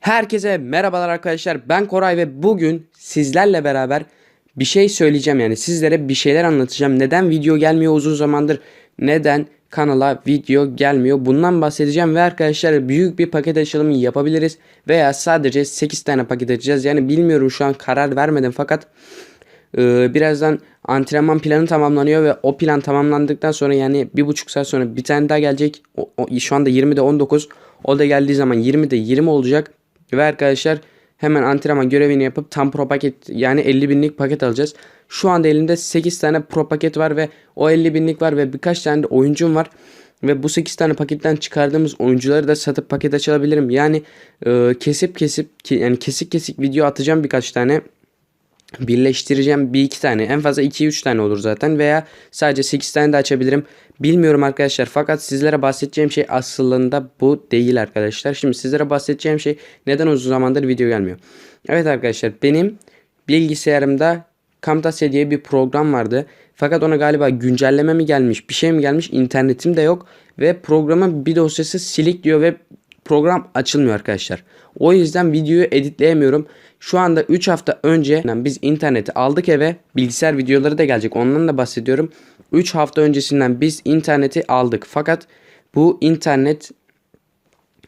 Herkese merhabalar arkadaşlar. Ben Koray ve bugün sizlerle beraber bir şey söyleyeceğim yani sizlere bir şeyler anlatacağım. Neden video gelmiyor uzun zamandır? Neden kanala video gelmiyor? Bundan bahsedeceğim ve arkadaşlar büyük bir paket açılımı yapabiliriz veya sadece 8 tane paket açacağız. Yani bilmiyorum şu an karar vermedim fakat ee, birazdan antrenman planı tamamlanıyor ve o plan tamamlandıktan sonra yani bir buçuk saat sonra bir tane daha gelecek. O, o- şu anda 20'de 19. O da geldiği zaman 20'de 20 olacak. Ve arkadaşlar hemen antrenman görevini yapıp tam pro paket yani 50 binlik paket alacağız. Şu anda elimde 8 tane pro paket var ve o 50 binlik var ve birkaç tane de oyuncum var. Ve bu 8 tane paketten çıkardığımız oyuncuları da satıp paket açabilirim. Yani e, kesip kesip yani kesik kesik video atacağım birkaç tane birleştireceğim bir iki tane. En fazla 2-3 tane olur zaten veya sadece 8 tane de açabilirim. Bilmiyorum arkadaşlar fakat sizlere bahsedeceğim şey aslında bu değil arkadaşlar. Şimdi sizlere bahsedeceğim şey neden uzun zamandır video gelmiyor? Evet arkadaşlar benim bilgisayarımda Camtasia diye bir program vardı. Fakat ona galiba güncelleme mi gelmiş bir şey mi gelmiş internetim de yok. Ve programın bir dosyası silik diyor ve program açılmıyor arkadaşlar. O yüzden videoyu editleyemiyorum. Şu anda 3 hafta önce biz interneti aldık eve. Bilgisayar videoları da gelecek. Ondan da bahsediyorum. 3 hafta öncesinden biz interneti aldık. Fakat bu internet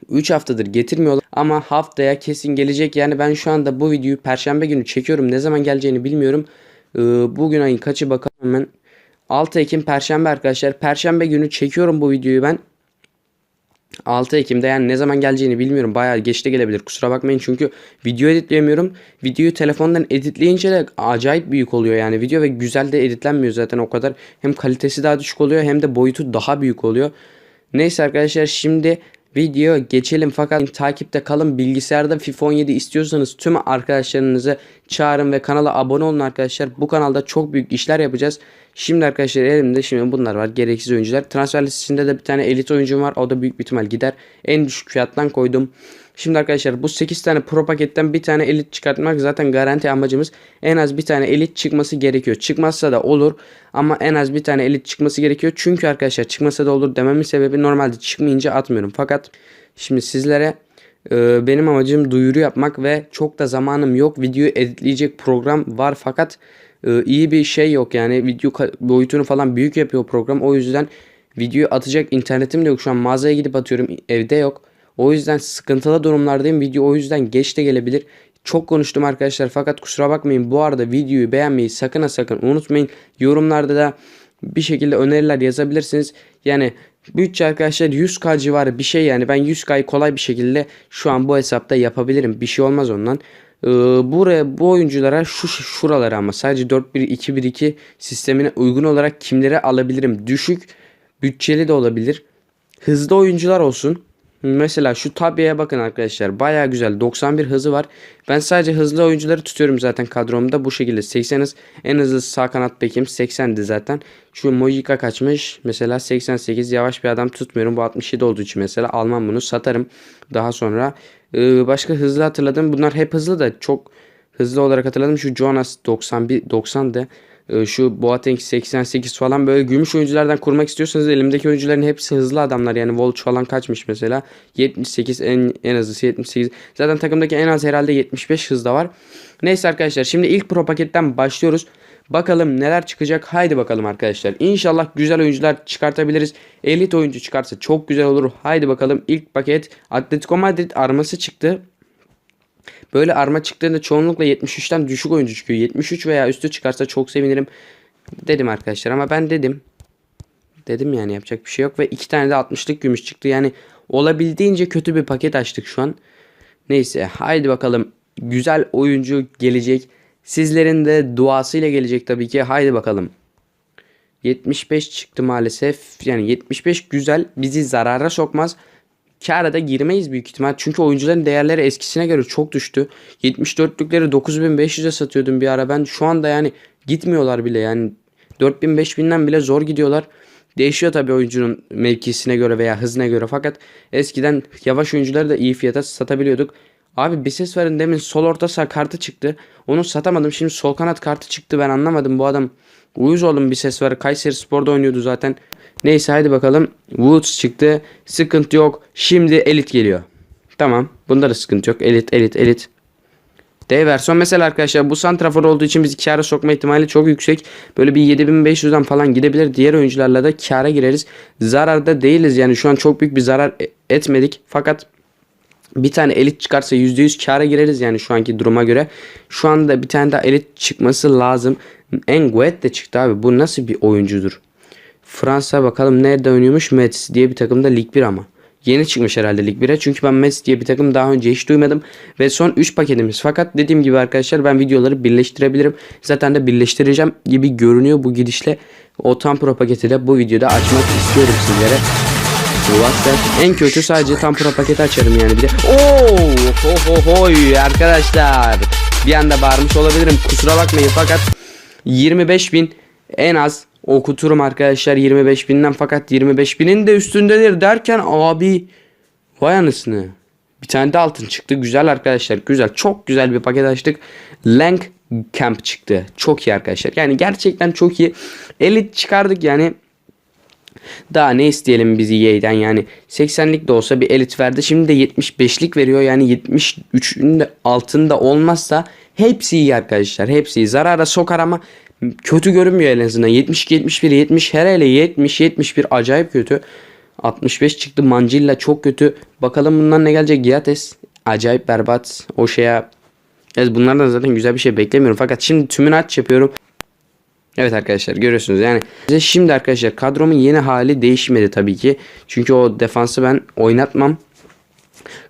3 haftadır getirmiyorlar ama haftaya kesin gelecek. Yani ben şu anda bu videoyu perşembe günü çekiyorum. Ne zaman geleceğini bilmiyorum. Ee, bugün ayın kaçı bakalım hemen. 6 Ekim perşembe arkadaşlar. Perşembe günü çekiyorum bu videoyu ben. 6 Ekim'de yani ne zaman geleceğini bilmiyorum. Bayağı geç de gelebilir. Kusura bakmayın çünkü video editleyemiyorum. Videoyu telefondan editleyince de acayip büyük oluyor yani video ve güzel de editlenmiyor zaten o kadar. Hem kalitesi daha düşük oluyor hem de boyutu daha büyük oluyor. Neyse arkadaşlar şimdi video geçelim fakat takipte kalın. Bilgisayarda FIFA 17 istiyorsanız tüm arkadaşlarınızı çağırın ve kanala abone olun arkadaşlar. Bu kanalda çok büyük işler yapacağız. Şimdi arkadaşlar elimde şimdi bunlar var. Gereksiz oyuncular. Transfer listesinde de bir tane elit oyuncum var. O da büyük bir ihtimal gider. En düşük fiyattan koydum. Şimdi arkadaşlar bu 8 tane pro paketten bir tane elit çıkartmak zaten garanti amacımız. En az bir tane elit çıkması gerekiyor. Çıkmazsa da olur ama en az bir tane elit çıkması gerekiyor. Çünkü arkadaşlar çıkmasa da olur dememin sebebi normalde çıkmayınca atmıyorum. Fakat şimdi sizlere e, benim amacım duyuru yapmak ve çok da zamanım yok. Videoyu editleyecek program var fakat e, iyi bir şey yok yani video boyutunu falan büyük yapıyor program. O yüzden videoyu atacak internetim de yok. Şu an mağazaya gidip atıyorum evde yok. O yüzden sıkıntılı durumlardayım. Video o yüzden geç de gelebilir. Çok konuştum arkadaşlar fakat kusura bakmayın. Bu arada videoyu beğenmeyi sakın ha sakın unutmayın. Yorumlarda da bir şekilde öneriler yazabilirsiniz. Yani bütçe arkadaşlar 100k civarı bir şey yani ben 100k'yı kolay bir şekilde şu an bu hesapta yapabilirim. Bir şey olmaz ondan. Ee, buraya bu oyunculara şu şuralara ama sadece 4-1-2-1-2 sistemine uygun olarak kimleri alabilirim? Düşük bütçeli de olabilir. Hızlı oyuncular olsun. Mesela şu Tabia'ya bakın arkadaşlar. Baya güzel. 91 hızı var. Ben sadece hızlı oyuncuları tutuyorum zaten kadromda. Bu şekilde 80 hız. En hızlı sağ kanat bekim 80'di zaten. Şu Mojika kaçmış. Mesela 88 yavaş bir adam tutmuyorum. Bu 67 olduğu için mesela almam bunu satarım. Daha sonra Ee, başka hızlı hatırladım. Bunlar hep hızlı da çok hızlı olarak hatırladım. Şu Jonas 91 90'dı. Ee, şu Boateng 88 falan böyle gümüş oyunculardan kurmak istiyorsanız elimdeki oyuncuların hepsi hızlı adamlar. Yani Volch falan kaçmış mesela. 78 en, en hızlısı 78. Zaten takımdaki en az herhalde 75 hızda var. Neyse arkadaşlar şimdi ilk pro paketten başlıyoruz. Bakalım neler çıkacak. Haydi bakalım arkadaşlar. İnşallah güzel oyuncular çıkartabiliriz. Elit oyuncu çıkarsa çok güzel olur. Haydi bakalım ilk paket Atletico Madrid arması çıktı. Böyle arma çıktığında çoğunlukla 73'ten düşük oyuncu çıkıyor. 73 veya üstü çıkarsa çok sevinirim dedim arkadaşlar ama ben dedim. Dedim yani yapacak bir şey yok ve iki tane de 60'lık gümüş çıktı. Yani olabildiğince kötü bir paket açtık şu an. Neyse haydi bakalım güzel oyuncu gelecek. Sizlerin de duasıyla gelecek tabii ki. Haydi bakalım. 75 çıktı maalesef. Yani 75 güzel. Bizi zarara sokmaz. Kâra da girmeyiz büyük ihtimal. Çünkü oyuncuların değerleri eskisine göre çok düştü. 74'lükleri 9500'e satıyordum bir ara. Ben şu anda yani gitmiyorlar bile. Yani 4000 5000'den bile zor gidiyorlar. Değişiyor tabii oyuncunun mevkisine göre veya hızına göre. Fakat eskiden yavaş oyuncuları da iyi fiyata satabiliyorduk. Abi bir ses verin demin sol orta saha kartı çıktı. Onu satamadım. Şimdi sol kanat kartı çıktı. Ben anlamadım bu adam. Uyuz oğlum bir ses var. Kayseri Spor'da oynuyordu zaten. Neyse haydi bakalım. Woods çıktı. Sıkıntı yok. Şimdi elit geliyor. Tamam. Bunda da sıkıntı yok. Elit elit elit. D versiyon mesela arkadaşlar bu santrafor olduğu için bizi kâra sokma ihtimali çok yüksek. Böyle bir 7500'den falan gidebilir. Diğer oyuncularla da kâra gireriz. Zararda değiliz yani şu an çok büyük bir zarar e- etmedik. Fakat bir tane elit çıkarsa %100 kâra gireriz yani şu anki duruma göre. Şu anda bir tane daha elit çıkması lazım. Enguet de çıktı abi. Bu nasıl bir oyuncudur? Fransa bakalım nerede oynuyormuş? Metz diye bir takımda Lig 1 ama. Yeni çıkmış herhalde Lig 1'e. Çünkü ben Metz diye bir takım daha önce hiç duymadım. Ve son 3 paketimiz. Fakat dediğim gibi arkadaşlar ben videoları birleştirebilirim. Zaten de birleştireceğim gibi görünüyor bu gidişle. O tam pro paketi de bu videoda açmak istiyorum sizlere. WhatsApp en kötü sadece tam pro paketi açarım yani bir de. Oo, ho ho arkadaşlar. Bir anda bağırmış olabilirim. Kusura bakmayın fakat 25.000 en az okuturum arkadaşlar 25.000'den fakat 25.000'in de üstündedir derken abi vay anasını. Bir tane de altın çıktı. Güzel arkadaşlar. Güzel. Çok güzel bir paket açtık. Lang Camp çıktı. Çok iyi arkadaşlar. Yani gerçekten çok iyi. Elit çıkardık yani. Daha ne isteyelim biz EA'den yani 80'lik de olsa bir elit verdi. Şimdi de 75'lik veriyor. Yani 73'ün de altında olmazsa hepsi iyi arkadaşlar. Hepsi iyi. Zarara sokar ama kötü görünmüyor en azından. 72 71 70 her hele 70 71 acayip kötü. 65 çıktı Mancilla çok kötü. Bakalım bundan ne gelecek Giates. Acayip berbat. O şeye Evet bunlardan zaten güzel bir şey beklemiyorum. Fakat şimdi tümünü aç yapıyorum. Evet arkadaşlar görüyorsunuz yani şimdi arkadaşlar kadromun yeni hali değişmedi tabii ki. Çünkü o defansı ben oynatmam.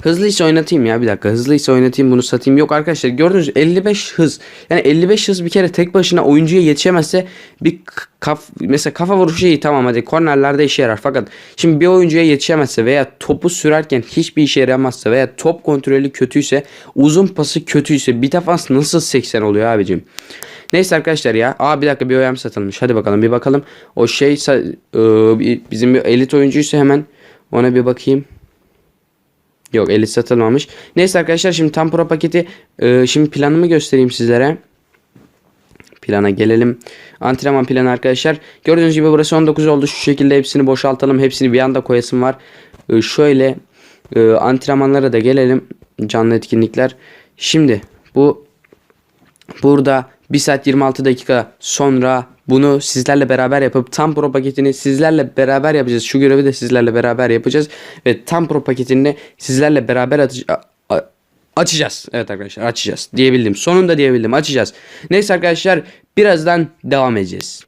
Hızlıysa oynatayım ya bir dakika. Hızlıysa oynatayım bunu satayım. Yok arkadaşlar gördünüz 55 hız. Yani 55 hız bir kere tek başına oyuncuya yetişemezse bir kaf mesela kafa vuruşu iyi tamam hadi kornerlerde işe yarar. Fakat şimdi bir oyuncuya yetişemezse veya topu sürerken hiçbir işe yaramazsa veya top kontrolü kötüyse uzun pası kötüyse bir defans nasıl 80 oluyor abicim? Neyse arkadaşlar ya. Aa bir dakika bir oyam satılmış. Hadi bakalım bir bakalım. O şey ıı, bizim bir elit oyuncuysa hemen ona bir bakayım. Yok elit satılmamış. Neyse arkadaşlar şimdi tam pro paketi ıı, şimdi planımı göstereyim sizlere. Plana gelelim. Antrenman planı arkadaşlar. Gördüğünüz gibi burası 19 oldu. Şu şekilde hepsini boşaltalım. Hepsini bir anda koyasım var. Ee, şöyle e, antrenmanlara da gelelim. Canlı etkinlikler. Şimdi bu burada 1 saat 26 dakika sonra bunu sizlerle beraber yapıp tam pro paketini sizlerle beraber yapacağız. Şu görevi de sizlerle beraber yapacağız. Ve tam pro paketini sizlerle beraber. Açacağız. Evet arkadaşlar açacağız. Diyebildim. Sonunda diyebildim. Açacağız. Neyse arkadaşlar birazdan devam edeceğiz.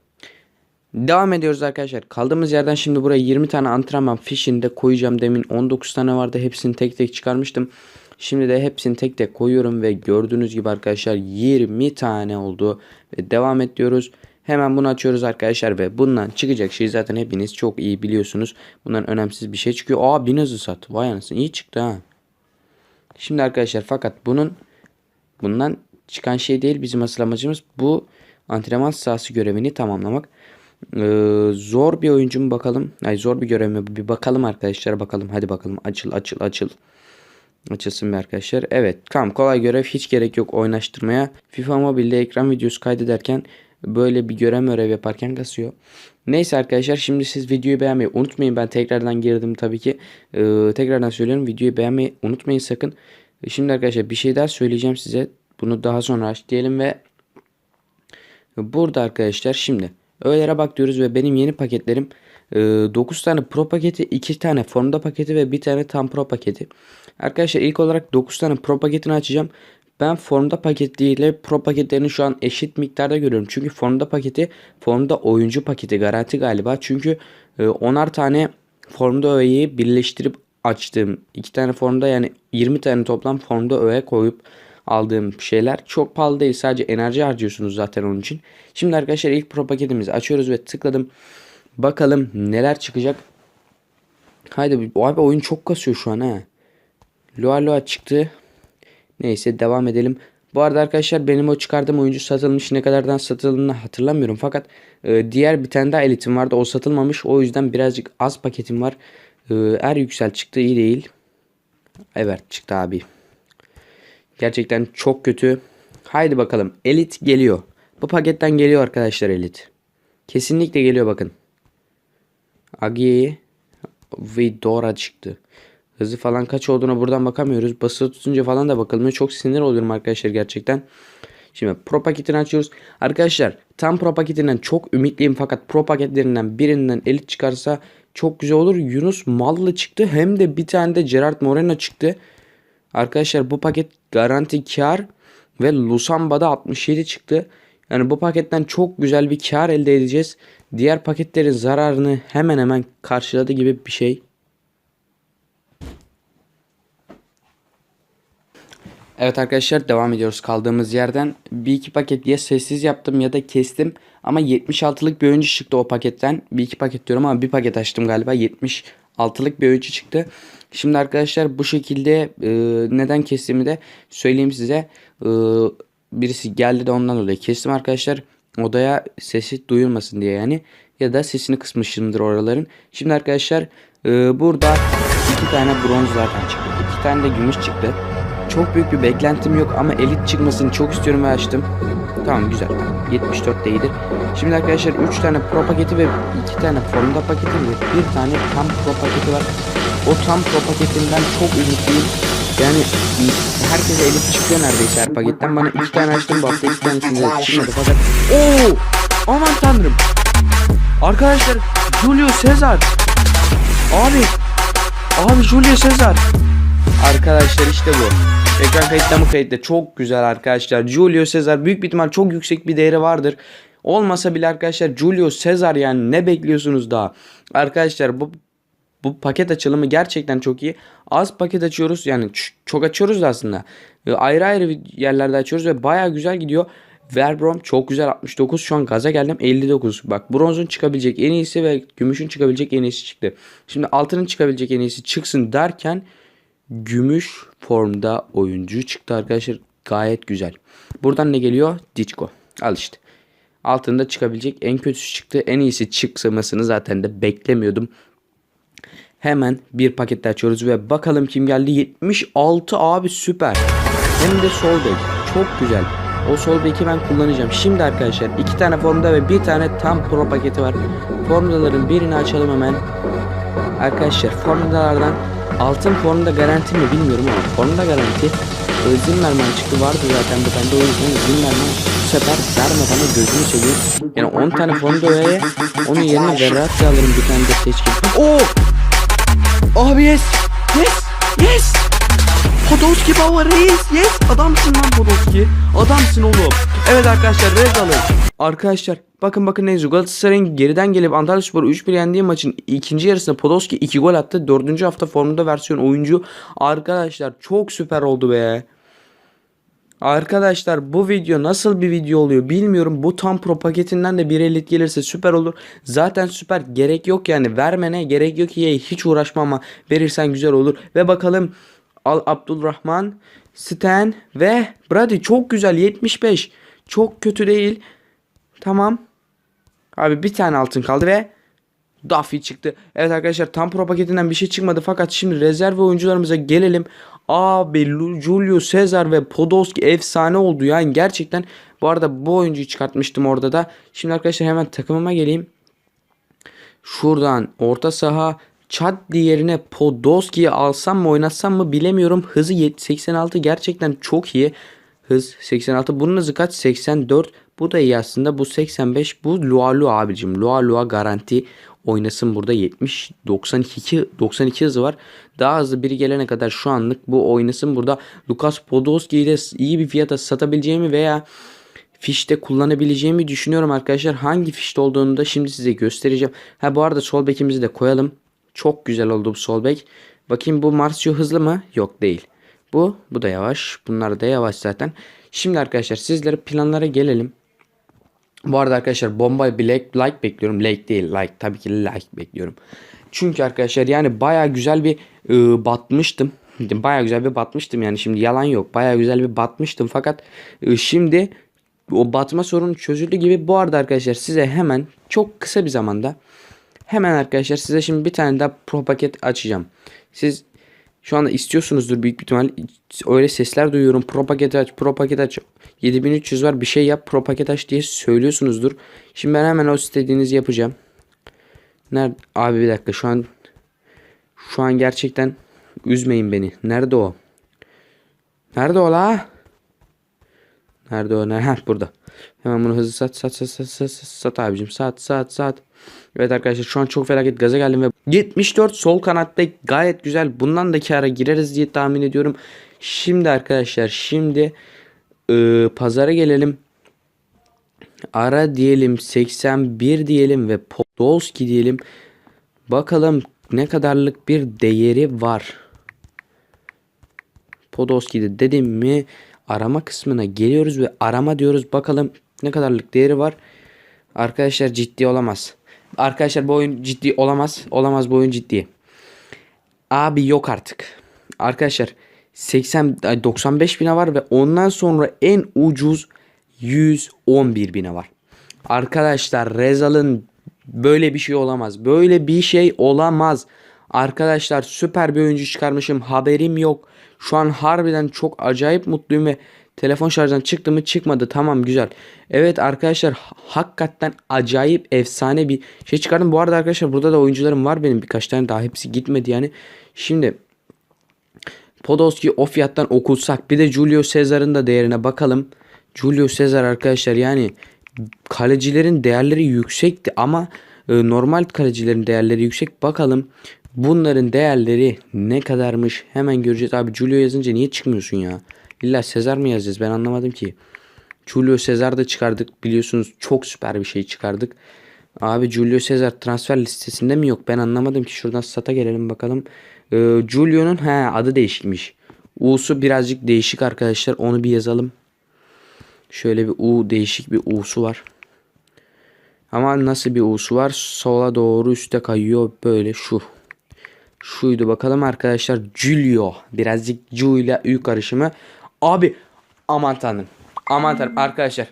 Devam ediyoruz arkadaşlar. Kaldığımız yerden şimdi buraya 20 tane antrenman fişinde koyacağım. Demin 19 tane vardı. Hepsini tek tek çıkarmıştım. Şimdi de hepsini tek tek koyuyorum ve gördüğünüz gibi arkadaşlar 20 tane oldu. Ve devam ediyoruz. Hemen bunu açıyoruz arkadaşlar ve bundan çıkacak şey zaten hepiniz çok iyi biliyorsunuz. Bundan önemsiz bir şey çıkıyor. Aa 1000 hızı sat. Vay anasını iyi çıktı ha. Şimdi arkadaşlar fakat bunun bundan çıkan şey değil bizim asıl amacımız bu antrenman sahası görevini tamamlamak. Ee, zor bir oyuncu mu bakalım? Ay zor bir görev mi? Bir bakalım arkadaşlar bakalım. Hadi bakalım açıl açıl açıl. Açılsın bir arkadaşlar. Evet tamam kolay görev hiç gerek yok oynaştırmaya. FIFA Mobile'de ekran videosu kaydederken böyle bir görev görev yaparken kasıyor. Neyse arkadaşlar şimdi siz videoyu beğenmeyi unutmayın. Ben tekrardan girdim tabii ki. Ee, tekrardan söylüyorum videoyu beğenmeyi unutmayın sakın. Şimdi arkadaşlar bir şey daha söyleyeceğim size. Bunu daha sonra aç diyelim ve burada arkadaşlar şimdi öğelere bak diyoruz ve benim yeni paketlerim 9 tane pro paketi, 2 tane formda paketi ve 1 tane tam pro paketi. Arkadaşlar ilk olarak 9 tane pro paketini açacağım. Ben formda paketiyle pro paketlerini şu an eşit miktarda görüyorum. Çünkü formda paketi formda oyuncu paketi garanti galiba. Çünkü 10'ar tane formda öğeyi birleştirip açtığım iki tane formda yani 20 tane toplam formda öğe koyup aldığım şeyler çok pahalı değil. Sadece enerji harcıyorsunuz zaten onun için. Şimdi arkadaşlar ilk pro paketimizi açıyoruz ve tıkladım. Bakalım neler çıkacak. Haydi abi oyun çok kasıyor şu an ha. Loa Loa çıktı. Neyse devam edelim. Bu arada arkadaşlar benim o çıkardığım oyuncu satılmış ne kadardan satıldığını hatırlamıyorum. Fakat e, diğer bir tane daha elitim vardı. O satılmamış. O yüzden birazcık az paketim var. E, er yüksel çıktı iyi değil. Evet çıktı abi. Gerçekten çok kötü. Haydi bakalım. Elit geliyor. Bu paketten geliyor arkadaşlar elit. Kesinlikle geliyor bakın. Agi Vidora çıktı. Hızı falan kaç olduğuna buradan bakamıyoruz. Basılı tutunca falan da bakılmıyor. Çok sinir oluyorum arkadaşlar gerçekten. Şimdi Pro paketini açıyoruz. Arkadaşlar tam Pro paketinden çok ümitliyim fakat Pro paketlerinden birinden elit çıkarsa çok güzel olur. Yunus Mallı çıktı hem de bir tane de Gerard Moreno çıktı. Arkadaşlar bu paket garanti kar ve Lusamba'da 67 çıktı. Yani bu paketten çok güzel bir kar elde edeceğiz. Diğer paketlerin zararını hemen hemen karşıladı gibi bir şey. Evet arkadaşlar devam ediyoruz kaldığımız yerden. Bir iki paket ya sessiz yaptım ya da kestim. Ama 76'lık bir oyuncu çıktı o paketten. Bir iki paket diyorum ama bir paket açtım galiba. 76'lık bir oyuncu çıktı. Şimdi arkadaşlar bu şekilde e, neden kestiğimi de söyleyeyim size. E, birisi geldi de ondan dolayı kestim arkadaşlar. Odaya sesi duyulmasın diye yani. Ya da sesini kısmışımdır oraların. Şimdi arkadaşlar e, burada iki tane bronz zaten çıktı. iki tane de gümüş çıktı. Çok büyük bir beklentim yok ama elit çıkmasını çok istiyorum ve açtım. Tamam güzel. 74 de. Şimdi arkadaşlar 3 tane pro paketi ve 2 tane formda paketi ve bir tane tam pro paketi var. O tam pro paketinden çok ümitliyim. Yani herkese elit çıkıyor neredeyse her paketten. Bana 2 tane açtım bu hafta 2 tanesinde çıkmadı fakat. Oo! Aman tanrım. Arkadaşlar Julio Cesar. Abi. Abi Julio Cesar. Arkadaşlar işte bu. Ekran kayıtta mı kayıtta? Çok güzel arkadaşlar. Julio Cesar büyük bir ihtimal çok yüksek bir değeri vardır. Olmasa bile arkadaşlar Julio Cesar yani ne bekliyorsunuz daha? Arkadaşlar bu bu paket açılımı gerçekten çok iyi. Az paket açıyoruz yani çok açıyoruz da aslında. Ayrı ayrı yerlerde açıyoruz ve baya güzel gidiyor. Verbrom çok güzel 69 şu an gaza geldim 59 bak bronzun çıkabilecek en iyisi ve gümüşün çıkabilecek en iyisi çıktı. Şimdi altının çıkabilecek en iyisi çıksın derken gümüş formda oyuncu çıktı arkadaşlar. Gayet güzel. Buradan ne geliyor? Diçko. Al işte. Altında çıkabilecek en kötüsü çıktı. En iyisi çıksamasını zaten de beklemiyordum. Hemen bir paket açıyoruz ve bakalım kim geldi. 76 abi süper. Hem de sol bek. Çok güzel. O sol beki ben kullanacağım. Şimdi arkadaşlar iki tane formda ve bir tane tam pro paketi var. Formuların birini açalım hemen. Arkadaşlar formulardan Altın formda garanti mi bilmiyorum ama formda garanti. Zimmerman çıktı vardı zaten bu bende o yüzden Zimmerman bu sefer verme bana gözünü seveyim. Yani 10 tane formda öyle onun yerine Verratti alırım bir tane de seçkin. Oo! Abi yes! Yes! Yes! Podolski Bauer reis yes! Adamsın lan Podolski. Adamsın oğlum. Evet arkadaşlar red. Arkadaşlar bakın bakın Nezu Galatasaray'ın geriden gelip Antalyaspor'u 3-1 yendiği maçın ikinci yarısında Podolski 2 gol attı. Dördüncü hafta formunda versiyon oyuncu. Arkadaşlar çok süper oldu be. Arkadaşlar bu video nasıl bir video oluyor bilmiyorum. Bu tam pro paketinden de bir elit gelirse süper olur. Zaten süper gerek yok yani vermene gerek yok ki hiç uğraşma ama verirsen güzel olur. Ve bakalım Al Abdulrahman, Stan ve Brady çok güzel 75. Çok kötü değil. Tamam. Abi bir tane altın kaldı ve Duffy çıktı. Evet arkadaşlar tam pro paketinden bir şey çıkmadı fakat şimdi rezerv oyuncularımıza gelelim. Abi Julio Cesar ve Podolski efsane oldu yani gerçekten. Bu arada bu oyuncuyu çıkartmıştım orada da. Şimdi arkadaşlar hemen takımıma geleyim. Şuradan orta saha Chad yerine Podolski'yi alsam mı oynatsam mı bilemiyorum. Hızı 86 gerçekten çok iyi. Hız 86. Bunun hızı kaç? 84. Bu da iyi aslında. Bu 85. Bu Lua Lua abicim. Lua Lua garanti oynasın burada 70 92 92 hızı var. Daha hızlı biri gelene kadar şu anlık bu oynasın burada. Lukas Podolski'yi de iyi bir fiyata satabileceğimi veya fişte kullanabileceğimi düşünüyorum arkadaşlar. Hangi fişte olduğunu da şimdi size göstereceğim. Ha bu arada sol bekimizi de koyalım. Çok güzel oldu bu sol bek. Bakayım bu Marcio hızlı mı? Yok değil. Bu, bu da yavaş. Bunlar da yavaş zaten. Şimdi arkadaşlar sizlere planlara gelelim. Bu arada arkadaşlar bomba bir like, bekliyorum. Like değil like. Tabii ki like bekliyorum. Çünkü arkadaşlar yani baya güzel bir ıı, batmıştım. Baya güzel bir batmıştım yani şimdi yalan yok. Baya güzel bir batmıştım fakat ıı, şimdi o batma sorunu çözüldü gibi. Bu arada arkadaşlar size hemen çok kısa bir zamanda hemen arkadaşlar size şimdi bir tane daha pro paket açacağım. Siz şu anda istiyorsunuzdur büyük bir ihtimal. Öyle sesler duyuyorum. Pro paket aç, pro paket aç. 7300 var bir şey yap pro paket aç diye söylüyorsunuzdur. Şimdi ben hemen o istediğinizi yapacağım. Nerede? Abi bir dakika şu an şu an gerçekten üzmeyin beni. Nerede o? Nerede o la? Nerede o? Ne? Heh, burada. Hemen bunu hızlı sat sat sat sat sat sat, sat abicim. Sat sat sat. Evet arkadaşlar şu an çok felaket gaza geldim ve 74 sol kanatta gayet güzel. Bundan da kara gireriz diye tahmin ediyorum. Şimdi arkadaşlar şimdi ıı, pazara gelelim. Ara diyelim 81 diyelim ve Podolski diyelim. Bakalım ne kadarlık bir değeri var. Podolski'de dedim mi arama kısmına geliyoruz ve arama diyoruz. Bakalım ne kadarlık değeri var. Arkadaşlar ciddi olamaz. Arkadaşlar bu oyun ciddi olamaz. Olamaz bu oyun ciddi. Abi yok artık. Arkadaşlar 80 ay, 95 bine var ve ondan sonra en ucuz 111 bine var. Arkadaşlar Rezal'ın böyle bir şey olamaz. Böyle bir şey olamaz. Arkadaşlar süper bir oyuncu çıkarmışım. Haberim yok. Şu an harbiden çok acayip mutluyum ve telefon şarjdan çıktı mı çıkmadı. Tamam güzel. Evet arkadaşlar hakikaten acayip efsane bir şey çıkardım. Bu arada arkadaşlar burada da oyuncularım var benim birkaç tane daha hepsi gitmedi yani. Şimdi Podolski o fiyattan okulsak bir de Julio Cesar'ın da değerine bakalım. Julio Cesar arkadaşlar yani kalecilerin değerleri yüksekti ama e, normal kalecilerin değerleri yüksek. Bakalım bunların değerleri ne kadarmış hemen göreceğiz. Abi Julio yazınca niye çıkmıyorsun ya? İlla Cesar mı yazacağız ben anlamadım ki. Julio Cesar da çıkardık biliyorsunuz çok süper bir şey çıkardık. Abi Julio Cesar transfer listesinde mi yok ben anlamadım ki şuradan sata gelelim bakalım. Ee, Julio'nun he adı değişikmiş. U'su birazcık değişik arkadaşlar onu bir yazalım. Şöyle bir U değişik bir U'su var. Ama nasıl bir U'su var? Sola doğru üste kayıyor böyle şu. Şuydu bakalım arkadaşlar. Julio. Birazcık Ju ile Ü karışımı. Abi aman tanrım. Aman tanrım arkadaşlar.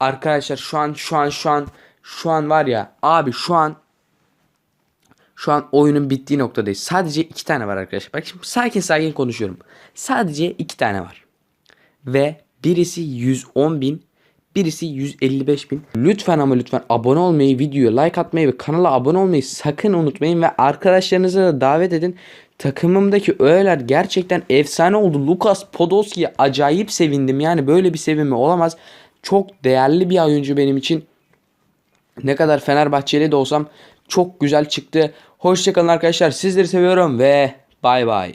Arkadaşlar şu an şu an şu an şu an var ya abi şu an şu an oyunun bittiği noktadayız. Sadece iki tane var arkadaşlar. Bak şimdi sakin sakin konuşuyorum. Sadece iki tane var. Ve birisi 110 bin. Birisi 155 bin. Lütfen ama lütfen abone olmayı, videoya like atmayı ve kanala abone olmayı sakın unutmayın. Ve arkadaşlarınızı da davet edin. Takımımdaki öğeler gerçekten efsane oldu. Lucas Podolski'ye acayip sevindim. Yani böyle bir sevimi olamaz. Çok değerli bir oyuncu benim için. Ne kadar Fenerbahçeli de olsam çok güzel çıktı. Hoşçakalın arkadaşlar. Sizleri seviyorum ve bay bay.